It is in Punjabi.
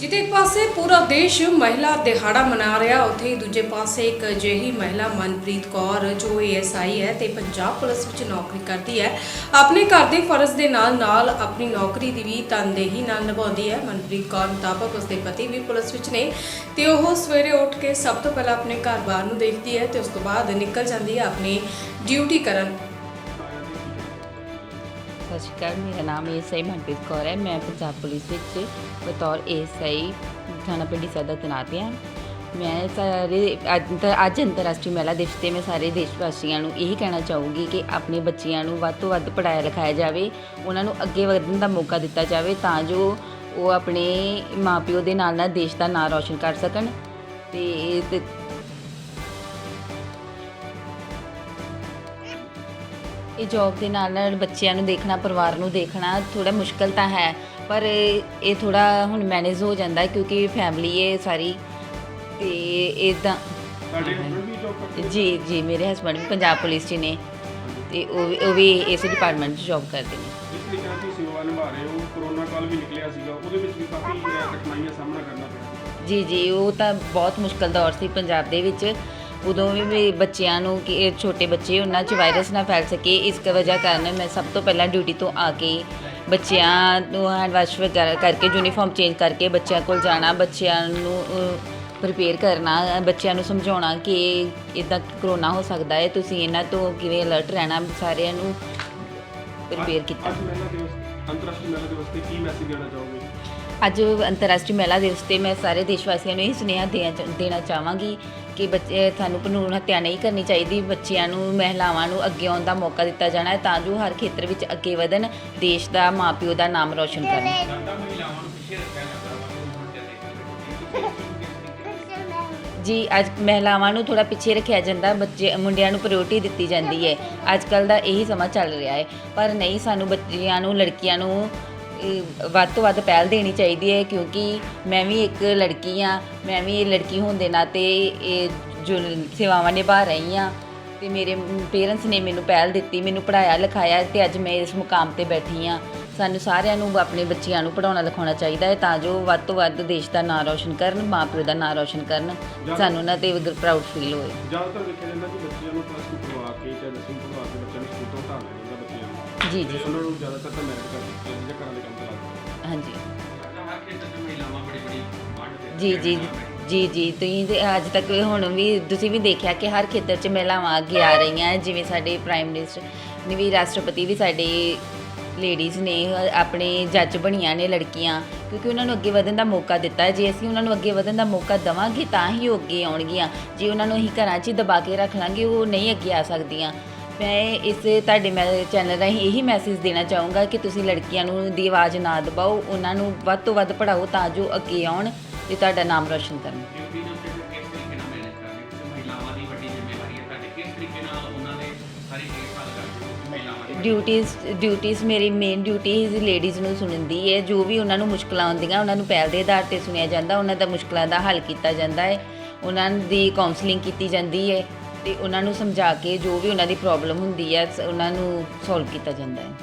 ਜਿੱਥੇ ਇੱਕ ਪਾਸੇ ਪੂਰਾ ਦੇਸ਼ ਮਹਿਲਾ ਦਿਹਾੜਾ ਮਨਾ ਰਿਹਾ, ਉੱਥੇ ਹੀ ਦੂਜੇ ਪਾਸੇ ਇੱਕ ਅਜਿਹੀ ਮਹਿਲਾ ਮਨਪ੍ਰੀਤ ਕੌਰ, ਜੋ ਏਐਸਆਈ ਹੈ ਤੇ ਪੰਜਾਬ ਪੁਲਿਸ ਵਿੱਚ ਨੌਕਰੀ ਕਰਦੀ ਹੈ, ਆਪਣੇ ਘਰ ਦੇ ਫਰਜ਼ ਦੇ ਨਾਲ ਨਾਲ ਆਪਣੀ ਨੌਕਰੀ ਦੀ ਵੀ ਤਨਦੇਹੀ ਨਾਲ ਨਿਭਾਉਂਦੀ ਹੈ। ਮਨਪ੍ਰੀਤ ਕੌਰ ਮੁਤਾਬਕ ਉਸਦੇ ਪਤੀ ਵੀ ਪੁਲਿਸ ਵਿੱਚ ਨੇ ਤੇ ਉਹ ਸਵੇਰੇ ਉੱਠ ਕੇ ਸਭ ਤੋਂ ਪਹਿਲਾਂ ਆਪਣੇ ਘਰ-ਬਾਰ ਨੂੰ ਦੇਖਦੀ ਹੈ ਤੇ ਉਸ ਤੋਂ ਬਾਅਦ ਨਿਕਲ ਜਾਂਦੀ ਹੈ ਆਪਣੀ ਡਿਊਟੀ ਕਰਨ। ਸਤਿ ਸ਼੍ਰੀ ਅਕਾਲ ਮੇਰਾ ਨਾਮ ਏਐਸਆਈ ਮਨਪ੍ਰੀਤ ਕੌਰ ਹੈ। ਮੈਂ ਪੰਜਾਬ ਪੁਲਿਸ ਵਿੱਚ ਬਤੌਰ ਏਐਸਆਈ ਥਾਣਾ ਪਿੰਡੀ ਸਦਰ ਤੈਨਾਤ ਹਾਂ ਮੈਂ ਸਾਰੇ ਅੱਜ ਅੱਜ ਅੰਤਰਰਾਸ਼ਟਰੀ ਮਹਿਲਾ ਦਿਵਸ ਤੇ ਮੈਂ ਸਾਰੇ ਦੇਸ਼ ਵਾਸੀਆਂ ਨੂੰ ਇਹੀ ਕਹਿਣਾ ਚਾਹੂੰਗੀ ਕਿ ਆਪਣੇ ਬੱਚਿਆਂ ਨੂੰ ਵੱਧ ਤੋਂ ਵੱਧ ਪੜਾਇਆ ਲਿਖਾਇਆ ਜਾਵੇ, ਉਹਨਾਂ ਨੂੰ ਅੱਗੇ ਵਧਣ ਦਾ ਮੌਕਾ ਦਿੱਤਾ ਜਾਵੇ ਤਾਂ ਜੋ ਉਹ ਆਪਣੇ ਮਾਪਿਓ ਦੇ ਨਾਲ ਨਾਲ ਦੇਸ਼ ਦਾ ਨਾਂ ਰੌਸ਼ਨ ਕਰ ਸਕਣ। ਤੇ ਇਹ ਜੌਬ ਦੇ ਨਾਲ ਨਾਲ ਬੱਚਿਆਂ ਨੂੰ ਦੇਖਣਾ ਪਰਿਵਾਰ ਨੂੰ ਦੇਖਣਾ ਥੋੜਾ ਮੁਸ਼ਕਲ ਤਾਂ ਹੈ ਪਰ ਇਹ ਥੋੜਾ ਹੁਣ ਮੈਨੇਜ ਹੋ ਜਾਂਦਾ ਹੈ ਕਿਉਂਕਿ ਫੈਮਿਲੀ ਹੈ ਸਾਰੀ ਤੇ ਇਦਾਂ ਤੁਹਾਡੇ ਹਸਬੰਡ ਵੀ ਜੌਬ ਕਰਦੇ ਜੀ ਜੀ ਮੇਰੇ ਹਸਬੰਡ ਵੀ ਪੰਜਾਬ ਪੁਲਿਸ 'ਚ ਨੇ ਤੇ ਉਹ ਵੀ- ਉਹ ਵੀ ਇਸੇ ਡਿਪਾਰਟਮੈਂਟ 'ਚ ਜੌਬ ਕਰਦੇ ਨੇ। ਜਿਸ ਤਰੀਕੇ ਨਾਲ ਤੁਸੀਂ ਸੇਵਾ ਨਿਭਾ ਰਹੇ ਹੋ ਕਰੋਨਾ ਕਾਲ ਵੀ ਨਿਕਲਿਆ ਸੀਗਾ ਉਹਦੇ ਵਿੱਚ ਵੀ ਕਾਫੀ ਅਹ, ਕਠਿਨਾਈਆਂ ਦਾ ਸਾਹਮਣਾ ਕਰਨਾ ਪਿਆ। ਜੀ ਜੀ ਉਹ ਤਾਂ ਬਹੁਤ ਮੁਸ਼ਕਲ ਦੌਰ ਸੀ ਪੰਜਾਬ ਦੇ ਵਿੱਚ। ਉਦੋਂ ਵੀ ਵੀ ਬੱਚਿਆਂ ਨੂੰ ਕਿ ਇਹ ਛੋਟੇ ਬੱਚੇ ਉਹਨਾਂ 'ਚ ਵਾਇਰਸ ਨਾ ਫੈਲ ਸਕੇ ਇਸ ਵਜ੍ਹਾ ਕਾਰਨ ਮੈਂ ਸਭ ਤੋਂ ਪਹਿਲਾਂ ਡਿਊਟੀ ਤੋਂ ਆ ਕੇ ਬੱਚਿਆਂ ਨੂੰ ਹੈਂਡ ਵਾਸ਼ ਵਗੈਰਾ ਕਰਕੇ ਯੂਨੀਫਾਰਮ ਚੇਂਜ ਕਰਕੇ ਬੱਚਿਆਂ ਕੋਲ ਜਾਣਾ ਬੱਚਿਆਂ ਨੂੰ ਪ੍ਰਿਪੇਅਰ ਕਰਨਾ ਬੱਚਿਆਂ ਨੂੰ ਸਮਝਾਉਣਾ ਕਿ ਇਦਾਂ ਕਰੋਨਾ ਹੋ ਸਕਦਾ ਹੈ ਤੁਸੀਂ ਇਹਨਾਂ ਤੋਂ ਕਿਵੇਂ ਅਲਰਟ ਰਹਿਣਾ ਸਾਰਿਆਂ ਨੂੰ ਪ੍ਰਿਪੇਅਰ ਕੀਤਾ। ਅੱਜ ਮਹਿਲਾ ਦਿਵਸ ਅੰਤਰਰਾਸ਼ਟਰੀ ਮਹਿਲਾ ਦਿਵਸ ਤੇ ਕੀ ਮੈਸੇਜ ਦੇਣਾ ਚਾਹੋਗੇ? ਅੱਜ ਅੰਤਰਰਾਸ਼ਟਰੀ ਮਹਿਲਾ ਦਿਵਸ ਤੇ ਮੈਂ ਸਾਰੇ ਦੇਸ਼ ਵਾਸੀਆਂ ਨੂੰ ਇਹ ਸੁਨੇਹਾ ਦੇਣਾ ਚਾਹਾਂਗੀ ਕਿ ਬੱਚੇ ਤੁਹਾਨੂੰ ਕਾਨੂੰਨ ਹੱਤਿਆ ਨਹੀਂ ਕਰਨੀ ਚਾਹੀਦੀ, ਬੱਚਿਆਂ ਨੂੰ, ਮਹਿਲਾਵਾਂ ਨੂੰ ਅੱਗੇ ਆਉਣ ਦਾ ਮੌਕਾ ਦਿੱਤਾ ਜਾਣਾ ਹੈ ਤਾਂ ਜੋ ਹਰ ਖੇਤਰ ਵਿੱਚ ਅੱਗੇ ਵਧਣ, ਦੇਸ਼ ਦਾ ਮਾਪਿਓ ਦਾ ਨਾਮ ਰੌਸ਼ਨ ਕਰਨ। ਜੀ, ਅੱਜ ਮਹਿਲਾਵਾਂ ਨੂੰ ਥੋੜਾ ਪਿੱਛੇ ਰੱਖਿਆ ਜਾਂਦਾ, ਬੱਚੇ, ਮੁੰਡਿਆਂ ਨੂੰ ਪ੍ਰਾਇੋਰਟੀ ਦਿੱਤੀ ਜਾਂਦੀ ਹੈ। ਅੱਜ ਕੱਲ ਦਾ ਇਹੀ ਸਮਾਂ ਚੱਲ ਰਿਹਾ ਹੈ। ਪਰ ਨਹੀਂ, ਸਾਨੂੰ ਬੱਚਿਆਂ ਨੂੰ, ਲੜਕੀਆਂ ਨੂੰ ਵੱਧ ਤੋਂ ਵੱਧ ਪਹਿਲ ਦੇਣੀ ਚਾਹੀਦੀ ਹੈ ਕਿਉਂਕਿ ਮੈਂ ਵੀ ਇੱਕ ਲੜਕੀ ਆ ਮੈਂ ਵੀ ਲੜਕੀ ਹੋਣ ਦੇ ਨਾਤੇ ਇਹ ਜੋ ਸੇਵਾਵਾਂ ਨਿਭਾ ਰਹੀ ਆ ਤੇ ਮੇਰੇ ਪੇਰੈਂਟਸ ਨੇ ਮੈਨੂੰ ਪਹਿਲ ਦਿੱਤੀ ਮੈਨੂੰ ਪੜਾਇਆ ਲਿਖਾਇਆ ਤੇ ਅੱਜ ਮੈਂ ਇਸ ਮੁਕਾਮ ਤੇ ਬੈਠੀ ਆ ਸਾਨੂੰ ਸਾਰਿਆਂ ਨੂੰ ਆਪਣੇ ਬੱਚਿਆਂ ਨੂੰ ਪੜਾਉਣਾ ਲਿਖਾਉਣਾ ਚਾਹੀਦਾ ਹੈ ਤਾਂ ਜੋ ਵੱਧ ਤੋਂ ਵੱਧ ਦੇਸ਼ ਦਾ ਨਾਂ ਰੌਸ਼ਨ ਕਰਨ ਮਾਪਿਓ ਦਾ ਨਾਂ ਰੌਸ਼ਨ ਕਰਨ ਸਾਨੂੰ ਉਹਨਾਂ ਤੇ ਪ੍ਰਾਊਡ ਫੀਲ ਹੋਏ। ਜ਼ਿਆਦਾਤਰ ਦੇਖਿਆ ਜਾਂਦਾ ਕਿ ਬੱਚਿਆਂ ਨੂੰ ਪਲੱਸ 2 ਕਰਵਾ ਕੇ ਜਾਂ 10ਵੀਂ ਕਰਵਾ ਕੇ ਬੱਚਿਆਂ ਨੂੰ ਜੀ ਜੀ। ਉਹਨਾਂ ਨੂੰ ਜ਼ਿਆਦਾਤਰ ਤਾਂ ਮੈਰਿਟ ਕਰ ਦਿੱਤੀ ਜਾਂਦੀ ਹੈ ਘਰਾਂ ਦੇ ਕੰਮ ਤੇ ਲਾ ਦਿੱਤੇ ਹਾਂਜੀ। ਹਰ ਖੇਤਰ 'ਚ ਮਹਿਲਾਵਾਂ ਬੜੀ ਬੜੀ ਵੰਡ ਦੇ ਜੀ ਜੀ ਜੀ ਜੀ ਤੁਸੀਂ ਤੇ ਅੱਜ ਤੱਕ ਹੁਣ ਵੀ ਤੁਸੀਂ ਵੀ ਦੇਖਿਆ ਕਿ ਹਰ ਖੇਤਰ 'ਚ ਮਹਿਲਾਵਾਂ ਅੱਗੇ ਆ ਰਹੀਆਂ ਜਿਵੇਂ ਸਾਡੇ ਪ੍ਰਾਈਮ ਮਿਨਿਸਟਰ ਨੇ ਵੀ ਰਾਸ਼ਟਰਪਤੀ ਵੀ ਸਾਡੇ ਲੇਡੀਜ਼ ਨੇ ਆਪਣੇ ਜੱਜ ਬਣੀਆਂ ਨੇ ਲੜਕੀਆਂ ਕਿਉਂਕਿ ਉਹਨਾਂ ਨੂੰ ਅੱਗੇ ਵਧਣ ਦਾ ਮੌਕਾ ਦਿੱਤਾ। ਹੈ ਜੇ ਅਸੀਂ ਉਹਨਾਂ ਨੂੰ ਅੱਗੇ ਵਧਣ ਦਾ ਮੌਕਾ ਦਵਾਂਗੇ ਤਾਂ ਹੀ ਉਹ ਅੱਗੇ ਆਉਣਗੀਆਂ। ਜੇ ਉਹਨਾਂ ਨੂੰ ਅਸੀਂ ਘਰਾਂ 'ਚ ਹੀ ਦਬਾ ਕੇ ਰੱਖ ਲਾਂਗੇ ਉਹ ਨਹੀਂ ਅੱਗੇ ਆ ਸਕਦੀਆਂ। ਮੈਂ ਇਸ ਤੁਹਾਡੇ ਮੈਂ ਚੈਨਲ ਰਾਹੀਂ ਇਹੀ ਮੈਸੇਜ ਦੇਣਾ ਚਾਹੂੰਗਾ ਕਿ ਤੁਸੀਂ ਲੜਕੀਆਂ ਨੂੰ ਦੀ ਆਵਾਜ਼ ਨਾ ਦਬਾਓ ਉਹਨਾਂ ਨੂੰ ਵੱਧ ਤੋਂ ਵੱਧ ਪੜਾਓ ਤਾਂ ਜੋ ਅੱਗੇ ਆਉਣ ਤੇ ਤੁਹਾਡਾ ਨਾਮ ਰੌਸ਼ਨ ਕਰਨ। ਡਿਊਟੀ ਡਿਊਟੀਆਂ ਡਿਊਟੀਆਂ ਮੇਰੀ ਮੇਨ ਡਿਊਟੀਜ਼ ਲੇਡੀਜ਼ ਨੂੰ ਸੁਣਨ ਹੈ। ਜੋ ਵੀ ਉਹਨਾਂ ਨੂੰ ਮੁਸ਼ਕਲਾਂ ਆਉਂਦੀਆਂ ਉਹਨਾਂ ਨੂੰ ਪਹਿਲ ਦੇ ਆਧਾਰ ਤੇ ਸੁਣਿਆ ਜਾਂਦਾ ਉਹਨਾਂ ਦਾ ਮੁਸ਼ਕਲਾਂ ਦਾ ਹੱਲ ਕੀਤਾ ਜਾਂਦਾ ਹੈ। ਉਹਨਾਂ ਦੀ ਕਾਉਂਸਲਿੰਗ ਕੀਤੀ ਜਾਂਦੀ ਹੈ। ਤੇ ਉਹਨਾਂ ਨੂੰ ਸਮਝਾ ਕੇ ਜੋ ਵੀ ਉਹਨਾਂ ਦੀ ਪ੍ਰੋਬਲਮ ਹੁੰਦੀ ਹੈ, ਸ- ਉਹਨਾਂ ਨੂੰ ਸੋਲਵ ਕੀਤਾ ਜਾਂਦਾ ਹੈ।